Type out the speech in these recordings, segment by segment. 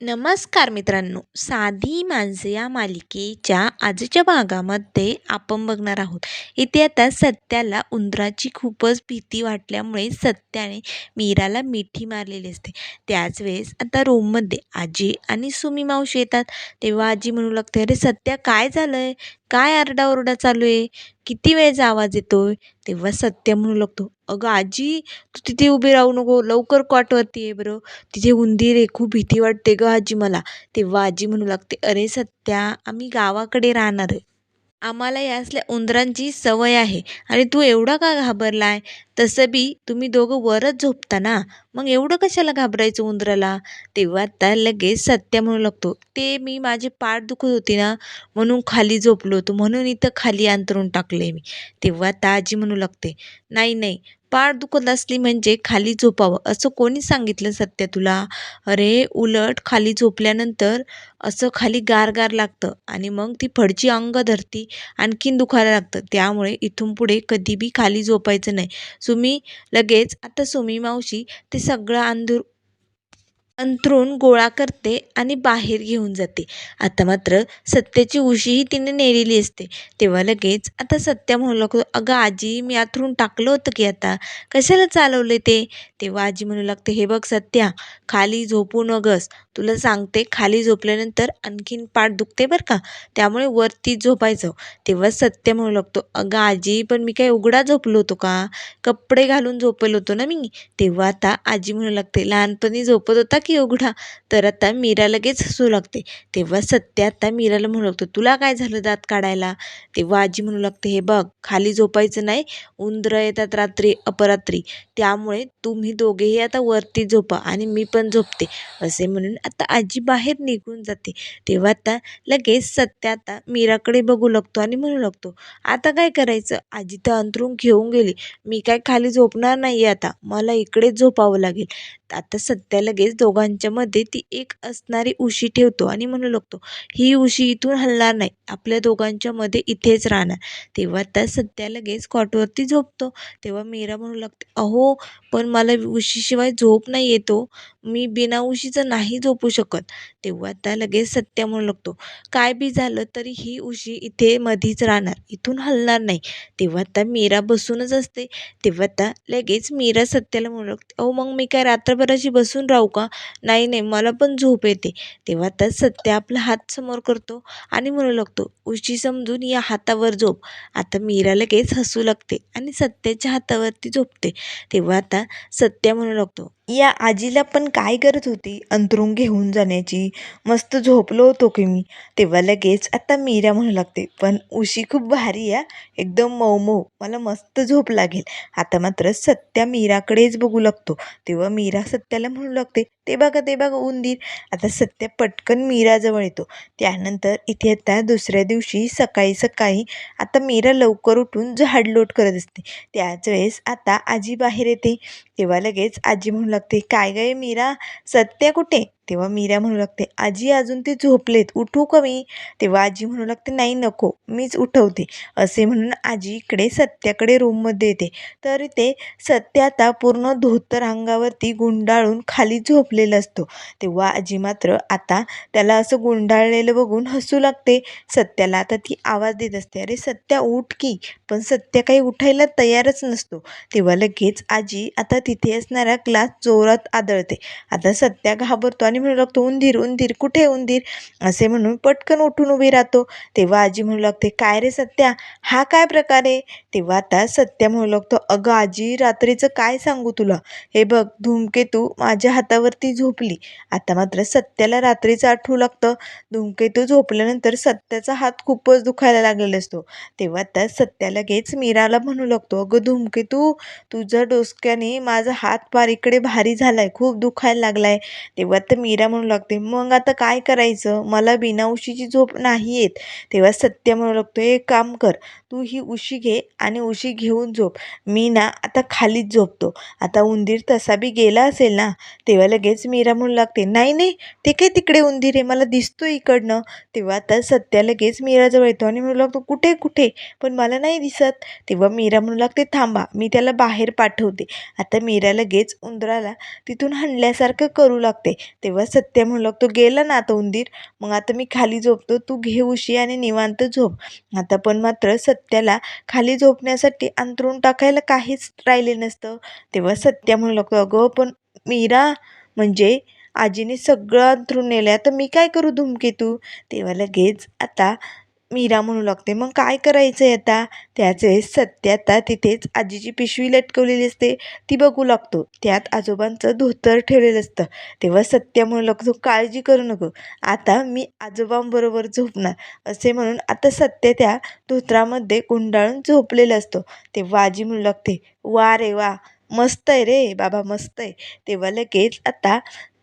नमस्कार मित्रांनो. साधी माणसे या मालिकेच्या आजच्या भागामध्ये आपण बघणार आहोत. इथे आता सत्याला उंदराची खूपच भीती वाटल्यामुळे सत्याने मीराला मिठी मारलेली असते. त्याच वेळेस आता रूममध्ये आजी आणि सुमी मावशी येतात. तेव्हा आजी म्हणू लागते अरे सत्या काय झालं आहे काय आरडाओरडा चालू आहे? किती वेळचा आवाज येतोय? तेव्हा सत्य म्हणू लागतो. अगं आजी तू तिथे उभी राहू नको. लवकर कॉटवरती ये बरं. तिथे उंदीर आहे खूप भीती वाटते गं आजी मला. तेव्हा आजी म्हणू लागते अरे सत्या आम्ही गावाकडे राहणार आहे. आम्हाला या असल्या उंदरांची सवय आहे. आणि तू एवढा का घाबरला आहे तसं बी तुम्ही दोघं वरच झोपता ना? मग एवढं कशाला घाबरायचं उंदराला? तेव्हा आता लगेच सत्य म्हणू लागतो. ते मी माझी पाठ दुखत होती ना म्हणून खाली झोपलो होतो. म्हणून इथं खाली अंतरून टाकले मी. तेव्हा ताजी म्हणू लागते नाही नाही पार दुखत असली म्हणजे खाली झोपावं. असं कोणी सांगितलं सत्य तुला? अरे उलट खाली झोपल्यानंतर असं खाली गार गार लागतं आणि मग ती फडची अंग धरती आणखीन दुखायला लागतं. त्यामुळे इथून पुढे कधी बी खाली झोपायचं नाही. सुमी लगेच. आता सुमी मावशी ते सगळं अंधूर अंथरून गोळा करते आणि बाहेर घेऊन जाते. आता मात्र सत्याची उशीही तिने नेलेली असते. तेव्हा लगेच आता सत्या म्हणू लागतो अगं आजी मी आथरून टाकलं होतं की आता? कशाला चालवले ते? तेव्हा आजी म्हणू लागते हे बघ सत्या खाली झोपू नगस. तुला सांगते खाली झोपल्यानंतर आणखीन पाठ दुखते बरं का? त्यामुळे वरती झोपायचं तेव्हा सत्य म्हणू लागतो अगं आजी पण मी काय उघडा झोपलो होतो का? कपडे घालून झोपलो होतो ना मी. तेव्हा आता आजी म्हणू लागते लहानपणी झोपत होता की उघडा. तर आता मीरा लगेच हसू लागते. तेव्हा सत्य आता मीराला म्हणू लागतो तुला काय झालं दात काढायला? तेव्हा आजी म्हणू लागते हे बघ खाली झोपायचं नाही उंदरं येतात रात्री अपरात्री. त्यामुळे तुम्ही दोघेही आता वरती झोपा आणि मी पण झोपते. असे म्हणून आता आजी बाहेर निघून जाते. तेव्हा आता लगेच सत्य आता मीराकडे बघू लागतो आणि म्हणू लागतो आता काय करायचं? आजी तर अंतरून घेऊन गेली मी काय खाली झोपणार नाही आता मला इकडेच झोपावं लागेल. आता सत्या लगेच दोघांच्या मध्ये ती एक असणारी उशी ठेवतो आणि म्हणू लागतो ही उशी इथून हलणार नाही आपल्या दोघांच्या मध्ये इथेच राहणार. तेव्हा त्या सत्या लगेच कॉटवरती झोपतो. तेव्हा मीरा म्हणू लागते अहो पण मला उशीशिवाय झोप नाही येतो. मी बिना उशीचं नाही झोपू शकत. तेव्हा त्या लगेच सत्या म्हणू लागतो काय बी झालं तरी ही उशी इथे मधीच राहणार इथून हलणार नाही. तेव्हा त्या मीरा बसूनच असते. तेव्हा त्या लगेच मीरा सत्याला म्हणू लागते अहो मग मी काय रात्रभर अशी बसून राहू का? नाही नाही मला पण झोप येते. तेव्हा त्या सत्या आपला हात समोर करतो आणि म्हणू लागतो उशी समजून या हातावर झोप. आता मीरा लगेच हसू लागते आणि सत्याच्या हातावरती झोपते. तेव्हा आता सत्या म्हणू लागतो या आजीला पण काय गरज होती? अंतरून घेऊन जाण्याची. मस्त झोपलो होतो की मी. तेव्हा लगेच आता मीरा म्हणू लागते पण उशी खूप भारी आहे एकदम मऊ मऊ मला मस्त झोप लागेल. आता मात्र सत्या मीराकडेच बघू लागतो. तेव्हा मीरा सत्याला म्हणू लागते ते बघा ते बघा उंदीर. आता सत्या पटकन मीराजवळ येतो. त्यानंतर इथे आता दुसऱ्या दिवशी सकाळी सकाळी आता मीरा लवकर उठून झाडलोट करत असते. त्याच वेळेस आता आजी बाहेर येते. तेव्हा लगेच आजी म्हणू लागते काय गं मीरा? सत्या कुठे? तेव्हा मीरा म्हणू लागते आजी अजून ते झोपलेत उठू का मी? तेव्हा आजी म्हणू लागते नाही नको मीच उठवते. असे म्हणून आजी इकडे सत्याकडे रूममध्ये येते. तर ते सत्य आता पूर्ण धोतर अंगावरती गुंडाळून खाली झोपलेलं असतो. तेव्हा आजी मात्र आता त्याला असं गुंडाळलेलं बघून हसू लागते. सत्याला आता ती आवाज देत असते अरे सत्या उठ की. पण सत्या काही उठायला तयारच नसतो. तेव्हा लगेच आजी आता तिथे असणारा ग्लास जोरात आदळते. आता सत्या घाबरतो आणि म्हणू लागतो उंदीर उंदीर कुठे उंदीर? असे म्हणून पटकन उठून उभी राहतो. तेव्हा आजी म्हणू लागते काय रे सत्या? हा काय प्रकार आहे? तेव्हा आता सत्या म्हणू लागतो अगं आजी रात्रीचं काय सांगू तुला? हे बघ धूमकेतू माझ्या हातावरती झोपली. आता मात्र सत्याला रात्रीचं आठवू लागतं. धूमकेतू झोपल्यानंतर सत्याचा हात खूपच दुखायला लागलेला असतो. तेव्हा आता सत्या लगेच मीराला म्हणू लागतो अगं धूमकेतू तुझ्या डोसक्याने माझा हात पार इकडे भारी झालाय खूप दुखायला लागलाय. तेव्हा तर मीरा म्हणू लागते मग आता काय करायचं? मला बिना उशीची झोप नाही येत. तेव्हा सत्य म्हणू लागतो एक काम कर तू ही उशी घे आणि उशी घेऊन झोप. मी ना आता खालीच झोपतो. आता उंदीर तसा बी गेला असेल ना? तेव्हा लगेच मीरा म्हणू लागते नाही नाही ते काय तिकडे उंदीर आहे? मला दिसतो इकडनं. तेव्हा आता सत्या लगेच मीराजवळ येतो आणि म्हणू लागतो कुठे कुठे? पण मला नाही दिसत. तेव्हा मीरा म्हणू लागते थांबा मी त्याला बाहेर पाठवते. आता मीरा लगेच उंदराला तिथून हणल्यासारखं करू लागते. तेव्हा तेव्हा सत्या म्हणू लागतो गेला ना आता उंदीर मग आता मी खाली झोपतो तू घे उशी आणि निवांत झोप. आता पण मात्र सत्याला खाली झोपण्यासाठी अंतरून टाकायला काहीच राहिले नसतं. तेव्हा सत्या म्हणू लागतो अगं पण मीरा म्हणजे आजीने सगळं अंतरून नेलं आता मी काय करू धुमकेतू? तेव्हा लगेच आता मीरा म्हणू लागते मग काय करायचं आहे आता? त्याचे सत्य आता तिथेच आजीची पिशवी लटकवलेली असते ती बघू लागतो. त्यात आजोबांचं धोतर ठेवलेलं असतं. तेव्हा सत्य म्हणू लागतो काळजी करू नको. आता मी आजोबांबरोबर झोपणार. असे म्हणून आता सत्य त्या धोत्रामध्ये गुंडाळून झोपलेलं असतो. तेव्हा आजी म्हणू लागते वा रे वा मस्त आहे रे बाबा मस्त आहे. तेव्हा लगेच आता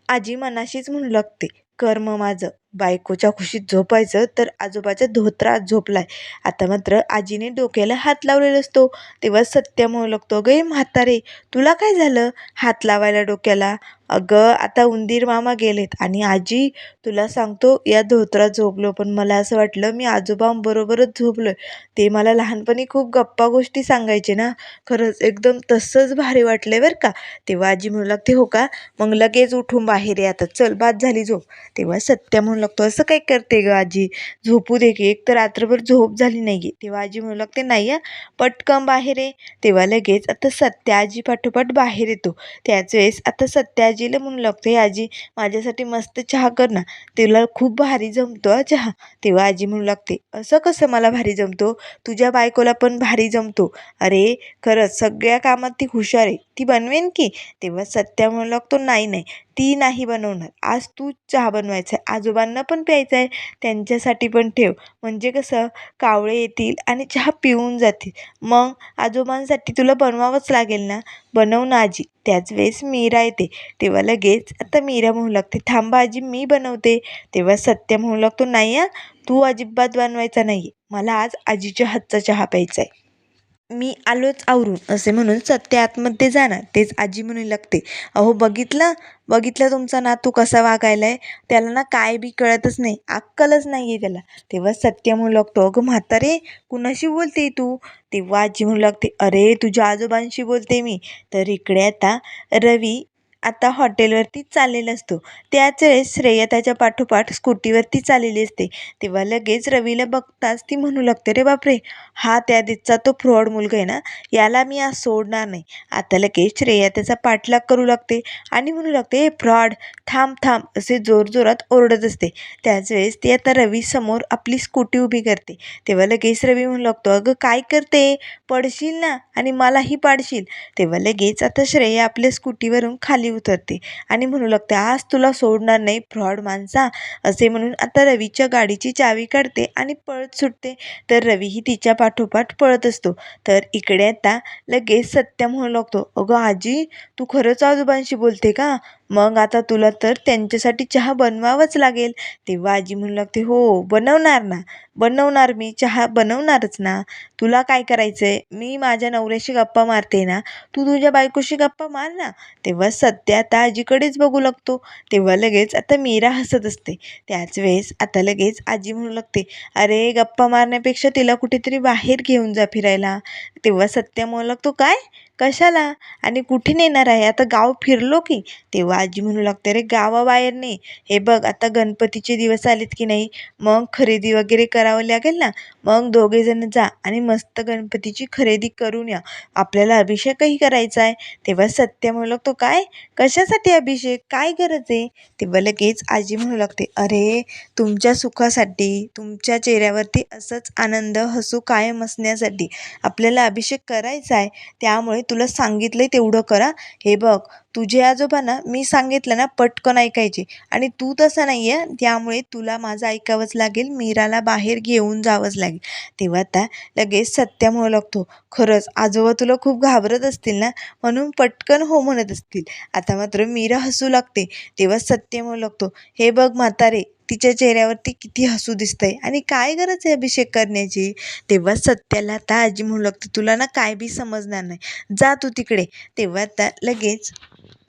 आजी मनाशीच म्हणू लागते कर्म माझं. बायकोच्या खुशीत झोपायचं तर आजोबाच्या धोत्रा झोपलाय. आता मात्र आजीने डोक्याला हात लावलेला असतो. तेव्हा सत्य म्हणू लागतो अगं हे म्हातारे तुला काय झालं? हात लावायला डोक्याला. अगं आता उंदीर मामा गेलेत आणि आजी तुला सांगतो या धोत्रात झोपलो. पण मला असं वाटलं मी आजोबांबरोबरच झोपलोय. ते मला लहानपणी खूप गप्पा गोष्टी सांगायचे ना. खरंच एकदम तसंच भारी वाटलंय बरं का. तेव्हा आजी म्हणू लागते हो का? मग लगेच उठून बाहेर ये आता. चल बाद झाली झोप. तेव्हा सत्या म्हणू लागतो असं काय करते गं आजी? झोपू दे की. एक तर रात्रभर झोप झाली नाही तेव्हा आजी म्हणू लागते नाही या पटकन बाहेर ये. तेव्हा लगेच आता सत्या आजी पाठोपाठ बाहेर येतो. त्याच वेळेस आता सत्या आजीला म्हणू लागतो हे आजी माझ्यासाठी मस्त चहा कर ना तिला खूप भारी जमतो हा चहा. तेव्हा आजी म्हणू लागते असं कसं मला भारी जमतो? तुझ्या बायकोला पण भारी जमतो. अरे खरंच सगळ्या कामात ती हुशार आहे. ती बनवेन की? तेव्हा सत्या म्हणू लागतो नाही नाही. ती नाही बनवणार. आज तू चहा बनवायचा आहे आजोबांना पण प्यायचा आहे त्यांच्यासाठी पण ठेव. म्हणजे कसं कावळे येतील आणि चहा पिऊन जातील. मग आजोबांसाठी तुला बनवावंच लागेल ना? बनव ना आजी. त्याच वेळेस मीरा येते. तेव्हा लगेच आता मीरा म्हणू लागते थांबा आजी मी बनवते. तेव्हा सत्य म्हणू लागतो नाही हा तू अजिबात बनवायचा नाही मला आज आजीच्या हातचा चहा प्यायचा आहे मी आलोच आवरून. असे म्हणून सत्य आतमध्ये जाणार. तेच आजी म्हणू लागते. अहो बघितलं? बघितलं तुमचा नातू कसा वागायला आहे त्याला ना काय बी कळतच नाही. अक्कलच नाही आहे त्याला. तेव्हा सत्य म्हणू लागतो अगं म्हातारे कुणाशी बोलते तू? तेव्हा आजी म्हणू लागते अरे तुझ्या आजोबांशी बोलते मी. तर इकडे आता रवी आता हॉटेलवरती चाललेला असतो. त्याच वेळेस श्रेया त्याच्या पाठोपाठ स्कूटीवरती चाललेली असते. तेव्हा लगेच रवीला बघताच ती म्हणू लागते रे बापरे! हा त्या दिसचा तो फ्रॉड मुलगा आहे ना? याला मी आज सोडणार नाही. आता लगेच श्रेया त्याचा पाठलाग करू लागते आणि म्हणू लागते हे फ्रॉड! थांब थांब! असे जोरजोरात ओरडत असते. त्याच वेळेस ती आता रवीसमोर आपली स्कूटी उभी करते. तेव्हा लगेच रवी म्हणू लागतो अगं काय करते? पडशील ना आणि मलाही पाडशील. तेव्हा लगेच आता श्रेया आपल्या स्कूटीवरून खाली उतरते. आणि म्हणू लागते आज तुला सोडणार नाही फ्रॉड माणसा असे म्हणून आता रवीच्या गाडीची चावी काढते आणि पळत सुटते. तर रवीही तिच्या पाठोपाठ पळत असतो. तर इकडे आता लगेच सत्य म्हणू लागतो अगं आजी तू खरंच आजोबांशी बोलते का? मग आता तुला तर त्यांच्यासाठी चहा बनवावंच लागेल. तेव्हा आजी म्हणू लागते हो बनवणार ना. बनवणार मी चहा बनवणारच ना. तुला काय करायचं आहे मी माझ्या नवऱ्याशी गप्पा मारते ना. तू तुझ्या बायकोशी गप्पा मार ना. तेव्हा सत्य आता आजीकडेच बघू लागतो. तेव्हा लगेच आता मीरा हसत असते. त्याच वेळेस आता लगेच आजी म्हणू लागते अरे गप्पा मारण्यापेक्षा तिला कुठेतरी बाहेर घेऊन जा फिरायला. तेव्हा सत्य म्हणू लागतो काय? कशाला? आणि कुठे नेणार आहे? आता गाव फिरलो की? तेव्हा आजी म्हणू लागते अरे गावाबाहेर नाही हे बघ आता गणपतीचे दिवस आलेत की नाही? मग खरेदी वगैरे करावं लागेल ना? मग दोघेजण जा आणि मस्त गणपतीची खरेदी करून या. आपल्याला अभिषेकही करायचा आहे. तेव्हा सत्य म्हणू लागतो काय? कशासाठी अभिषेक? काय गरज आहे? तेव्हा लगेच आजी म्हणू लागते अरे तुमच्या सुखासाठी तुमच्या चेहऱ्यावरती असंच आनंद हसू कायम असण्यासाठी आपल्याला अभिषेक करायचा आहे. त्यामुळे तुला सांगितलं तेवढं करा. हे बघ तुझे आजोबा ना मी सांगितलं ना पटकन ऐकायचे. आणि तू तसं नाही आहे त्यामुळे तुला माझं ऐकावंच लागेल मीराला बाहेर घेऊन जावंच लागेल. तेव्हा आता लगेच सत्या म्हणू लागतो खरंच आजोबा तुला खूप घाबरत असतील ना म्हणून पटकन हो म्हणत असतील. आता मात्र मीरा हसू लागते. तेव्हा सत्य म्हणू लागतो हे बघ म्हातारे तिच्या चेहऱ्यावरती किती हसू दिसतंय. आणि काय गरज आहे अभिषेक करण्याची? तेव्हा सत्याला आता आजी म्हणू लागते तुला ना काय बी समजणार नाही. जा तू तिकडे. तेव्हा आता लगेच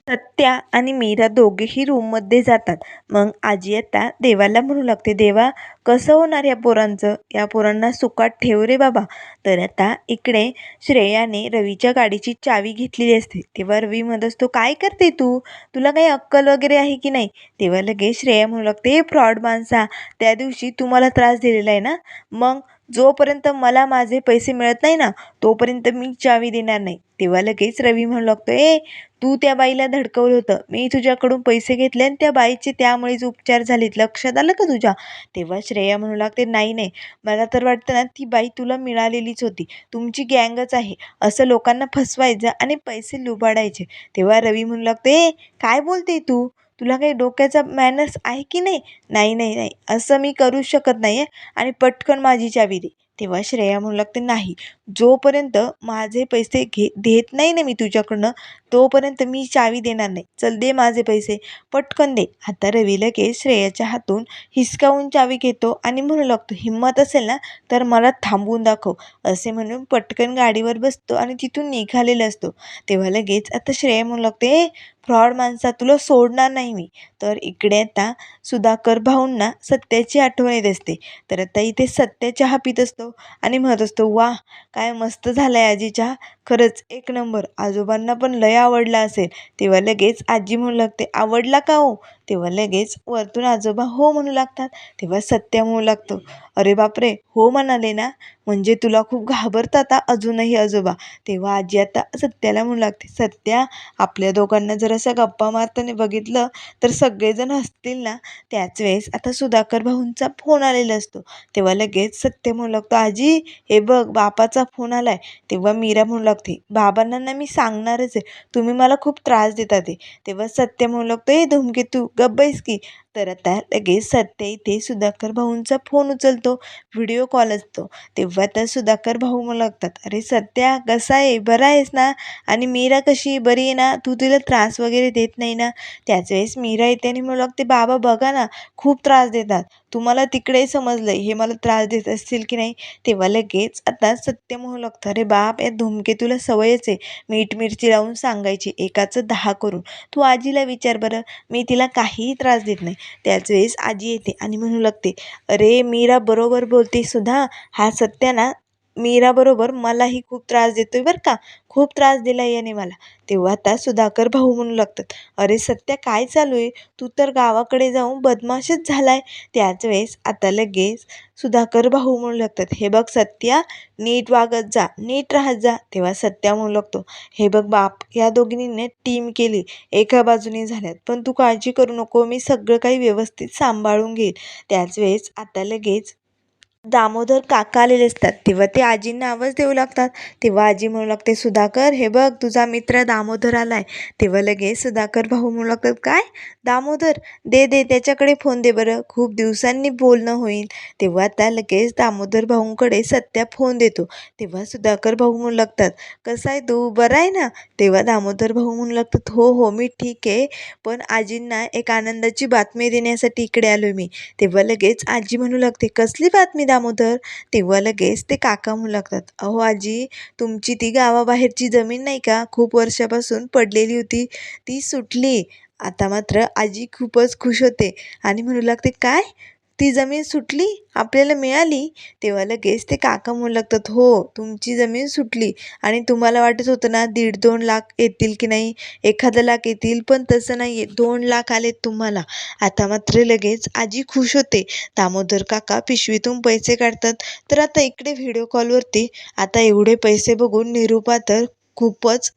सत्या आणि मीरा दोघेही रूममध्ये जातात. मग आजी आता देवाला म्हणू लागते देवा कसं होणार या पोरांचं? या पोरांना सुखात ठेव रे बाबा. तर आता इकडे श्रेयाने रवीच्या गाडीची चावी घेतलेली असते. तेव्हा रवी म्हणत असतो काय करते तू? तुला काही अक्कल वगैरे आहे की नाही? तेव्हा लगेच श्रेया म्हणू लागते फ्रॉड माणसा त्या दिवशी तू मला त्रास दिलेला आहे ना? मग जोपर्यंत मला माझे पैसे मिळत नाही ना तोपर्यंत मी चावी देणार नाही. तेव्हा लगेच रवी म्हणू लागतो ए तू त्या बाईला धडकवलं होतं. मी तुझ्याकडून पैसे घेतले आणि त्या बाईचे त्यामुळेच उपचार झालेत. लक्षात आलं का तुझ्या? तेव्हा श्रेया म्हणू लागते नाही नाही. मला तर वाटतं ना ती बाई तुला मिळालेलीच होती. तुमची गँगच आहे. असं लोकांना फसवायचं आणि पैसे लुबाडायचे. तेव्हा रवी म्हणू लागते ए काय बोलते तू? तुला काही डोक्याचा मॅनर्स आहे की नाही? नाही नाही नाही. असं मी करू शकत नाही आहे आणि पटकन माझी चावी दे. तेव्हा श्रेया म्हणू लागते नाही. जोपर्यंत माझे पैसे घे देत नाही ना मी तुझ्याकडनं तोपर्यंत मी चावी देणार नाही. चल दे माझे पैसे पटकन दे. आता रवी लगेच श्रेयाच्या हातून हिसकावून चावी घेतो आणि म्हणू लागतो हिंमत असेल ना तर मला थांबवून दाखव. असे म्हणून पटकन गाडीवर बसतो आणि तिथून निघालेला असतो. तेव्हा लगेच आता श्रेया म्हणू लागते ए फ्रॉड माणसा तुला सोडणार नाही मी. तर इकडे आता सुधाकर भाऊंना सत्याची आठवण येत असते. तर आता इथे सत्याच्या चहा पित असतो आणि म्हणत असतो वा काय मस्त झालं आहे आजी चहा खरंच एक नंबर. आजोबांना पण लय आवडला असेल. तेव्हा लगेच आजी म्हणू लागते आवडला का हो? तेव्हा लगेच वरतून आजोबा हो म्हणू लागतात. तेव्हा सत्या म्हणू लागतो अरे बापरे हो म्हणाले ना? म्हणजे तुला खूप घाबरतात अजूनही आजोबा. तेव्हा आजी आता सत्याला म्हणू लागते सत्या आपल्या दोघांना जर असं गप्पा मारताना बघितलं तर सगळेजण हसतील ना? त्याच वेळेस आता सुधाकर भाऊंचा फोन आलेला असतो. तेव्हा लगेच सत्य म्हणू लागतो आजी हे बघ बापाचा फोन आलाय. तेव्हा मीरा म्हणू लागतो बाबांना ना मी सांगणारच आहे. तुम्ही मला खूप त्रास देता ते. तेव्हा सत्य म्हणू लागतो ए धूमकेतू गब्बैस की. तर आता लगेच सत्य इथे सुधाकर भाऊंचा फोन उचलतो व्हिडिओ कॉल असतो. तेव्हा तर सुधाकर भाऊ मला लागतात अरे सत्या कसा आहे? बरा आहेस ना? आणि मीरा कशी बरी आहे ना? तू तिला त्रास वगैरे देत नाही ना? त्याच वेळेस मीरा येते आणि मला लागते बाबा बघा ना खूप त्रास देतात. तुम्हाला तिकडे समजलं हे मला त्रास देत असतील की नाही? तेव्हा लगेच आता सत्य म्हणू लागतं अरे बाप या धूमकेतूला सवयच आहे. मीठ मिरची लावून सांगायची एकाचं दहा करून. तू आजीला विचार बरं मी तिला काहीही त्रास देत नाही. त्याच वेळेस आजी येते आणि म्हणू लागते अरे मीरा बरोबर बोलते सुद्धा हा सत्या ना मीराबरोबर मलाही खूप त्रास देतोय बरं का. खूप त्रास दिला याने मला. तेव्हा आता सुधाकर भाऊ म्हणू लागतात अरे सत्या काय चालू आहे? तू तर गावाकडे जाऊन बदमाशच झालाय. त्याच वेळेस आता लगेच सुधाकर भाऊ म्हणू लागतात हे बघ सत्या नीट वागत जा नीट राहत जा. तेव्हा सत्या म्हणू लागतो हे बघ बाप या दोघींनी टीम केली एका बाजूने झाल्यात पण तू काळजी करू नको मी सगळं काही व्यवस्थित सांभाळून घेईल. त्याच वेळेस आता लगेच दामोदर काका आलेले असतात. तेव्हा ते आजींना आवाज देऊ लागतात. तेव्हा आजी म्हणू लागते सुधाकर हे बघ तुझा मित्र दामोदर आलाय. तेव्हा लगेच सुधाकर भाऊ म्हणू लागतात काय? दामोदर दे दे त्याच्याकडे फोन दे बरं. खूप दिवसांनी बोलणं होईल. तेव्हा त्या लगेच दामोदर भाऊंकडे सत्या फोन देतो. तेव्हा सुधाकर भाऊ म्हणू लागतात कसा आहे तू? बरा आहे ना? तेव्हा दामोदर भाऊ म्हणू लागतात हो हो मी ठीक आहे. पण आजींना एक आनंदाची बातमी देण्यासाठी इकडे आलो मी. तेव्हा लगेच आजी म्हणू लागते कसली बातमी दामोदर तेव्हा लगेच ते काका म्हणू लागतात अहो आजी तुमची ती गावाबाहेरची जमीन नाही का? खूप वर्षापासून पडलेली होती. ती सुटली. आता मात्र आजी खूपच खुश होते आणि म्हणू लागते काय? ती जमीन सुटली आपल्याला मिळाली तेव्हा लगेच ते काका म्हणू लागतात हो तुमची जमीन सुटली आणि तुम्हाला वाटत होतं ना दीड दोन लाख येतील की नाही? एखादा लाख येतील पण तसं नाही आहे दोन लाख आलेत तुम्हाला. आता मात्र लगेच आजी खुश होते. दामोदर काका पिशवीतून पैसे काढतात. तर आता इकडे व्हिडिओ कॉलवरती आता एवढे पैसे बघून निरूपा तर खूपच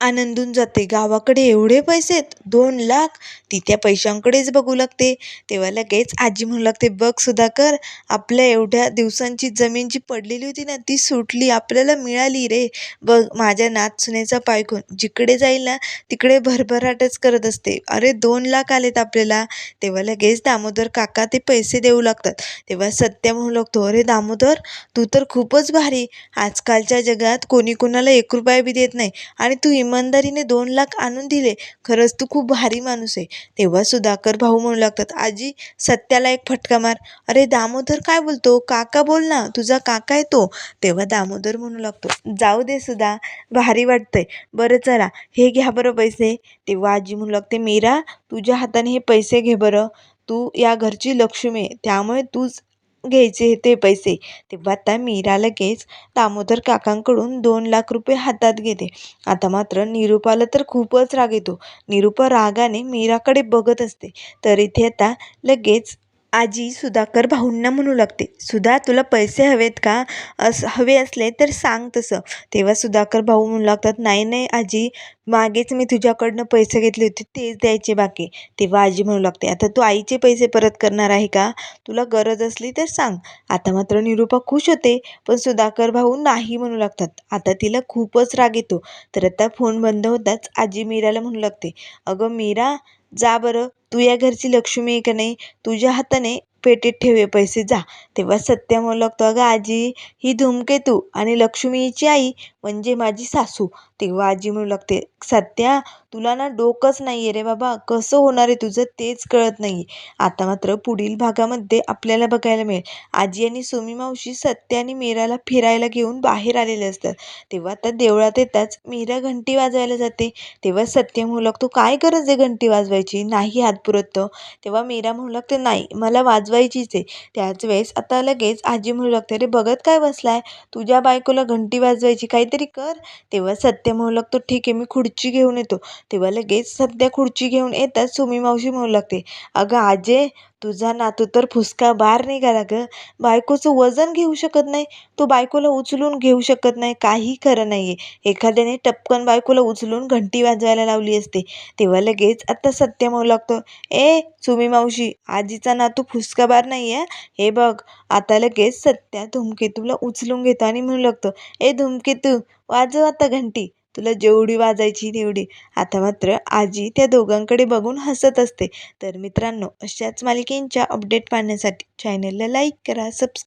आनंदून जाते. गावाकडे एवढे पैसे आहेत दोन लाख. ती त्या पैशांकडेच बघू लागते. तेव्हा लगेच आजी म्हणू लागते बघ सुधाकर आपल्या एवढ्या दिवसांची जमीन जी पडलेली होती ना ती सुटली. आपल्याला मिळाली रे. बघ माझ्या नातसुनेचा पायखून जिकडे जाईल ना तिकडे भरभराटच करत असते. अरे दोन लाख आलेत आपल्याला. तेव्हा लगेच दामोदर काका ते पैसे देऊ लागतात. तेव्हा सत्य म्हणू लागतो अरे दामोदर तू तर खूपच भारी. आजकालच्या जगात कोणी कोणाला एक रुपया बी देत नाही. आणि तू इमानदारीने दोन लाख आणून दिले. खरंच तू खूप भारी माणूस आहे. तेव्हा सुधाकर भाऊ म्हणू लागतात आजी सत्याला एक फटका मार. अरे दामोदर काय बोलतो? काका बोल ना तुझा काका आहे तो. तेव्हा दामोदर म्हणू लागतो जाऊ दे सुद्धा भारी वाटतंय. बरं चला हे घ्या बरं पैसे. तेव्हा आजी म्हणू लागते मीरा तुझ्या हाताने हे पैसे घे बरं. तू या घरची लक्ष्मी आहे. त्यामुळे तूच घ्यायचे ते पैसे. तेव्हा आता मीरा लगेच दामोदर काकांकडून दोन लाख रुपये हातात घेते. आता मात्र निरूपाला तर खूपच राग येतो. निरूपा रागाने मीराकडे बघत असते. तर इथे आता लगेच आजी सुधाकर भाऊंना म्हणू लागते सुधा तुला पैसे हवेत का? अस हवे असले तर सांग तसं. तेव्हा सुधाकर भाऊ म्हणू लागतात नाही नाही आजी मागेच मी तुझ्याकडनं पैसे घेतले होते तेच द्यायचे बाकी. तेव्हा आजी म्हणू लागते आता तू आईचे पैसे परत करणार आहे का? तुला गरज असली तर सांग. आता मात्र निरूपा खुश होते पण सुधाकर भाऊ नाही म्हणू लागतात. आता तिला खूपच राग येतो. तर आता फोन बंद होताच आजी मीराला म्हणू लागते अगं मीरा जा बरं. तू या घरची लक्ष्मी आहे का नाही? तुझ्या हाताने पेटीत ठेवे पैसे जा. तेव्हा सत्या म्हणू लागतो अगं आजी ही धूमकेतू आणि लक्ष्मीची आई म्हणजे माझी सासू. तेव्हा आजी म्हणू लागते सत्या तुला ना डोकंच नाही आहे रे बाबा. कसं होणार आहे तुझं तेच कळत नाही. आता मात्र पुढील भागामध्ये आपल्याला बघायला मिळेल. आजी आणि सुमी मावशी सत्या आणि मीराला फिरायला घेऊन बाहेर आलेले असतात. तेव्हा आता देवळात येताच मीरा घंटी वाजवायला जाते. तेव्हा सत्य म्हणू लागतो काय गरज आहे घंटी वाजवायची? नाही हात पुरतो. तेव्हा मीरा म्हणू लागते नाही मला वाजवायचीच आहे. त्याच वेळेस आता लगेच आजी म्हणू लागते अरे बघत काय बसलाय? तुझ्या बायकोला घंटी वाजवायची काहीतरी कर. तेव्हा सत्य म्हणू लागतो ठीक आहे मी खुर्ची घेऊन येतो. तेव्हा लगेच सध्या खुर्ची घेऊन येतात सुमी मावशी म्हणू लागते अगं आजे तुझा नातू तर फुसका बार निघाला गं. बायकोचं वजन घेऊ शकत नाही. तो बायकोला उचलून घेऊ शकत नाही. काही खरं नाही आहे एखाद्याने टपकन बायकोला उचलून घंटी वाजवायला लावली असते. तेव्हा लगेच आता सत्य म्हणू लागतो. ए सुमी मावशी आजीचा नातू फुसका बार नाही आहे हे बघ. आता लगेच सत्या धुमकेतूला उचलून घेतो आणि म्हणू लागतो ए धुमकेतू वाजव आता घंटी. तुला जेवढी वाजायची तेवढी. आता मात्र आजी त्या दोघांकडे बघून हसत असते. तर मित्रांनो अशाच मालिकेंच्या अपडेट पाहण्यासाठी चॅनलला लाईक करा सबस्क्राईब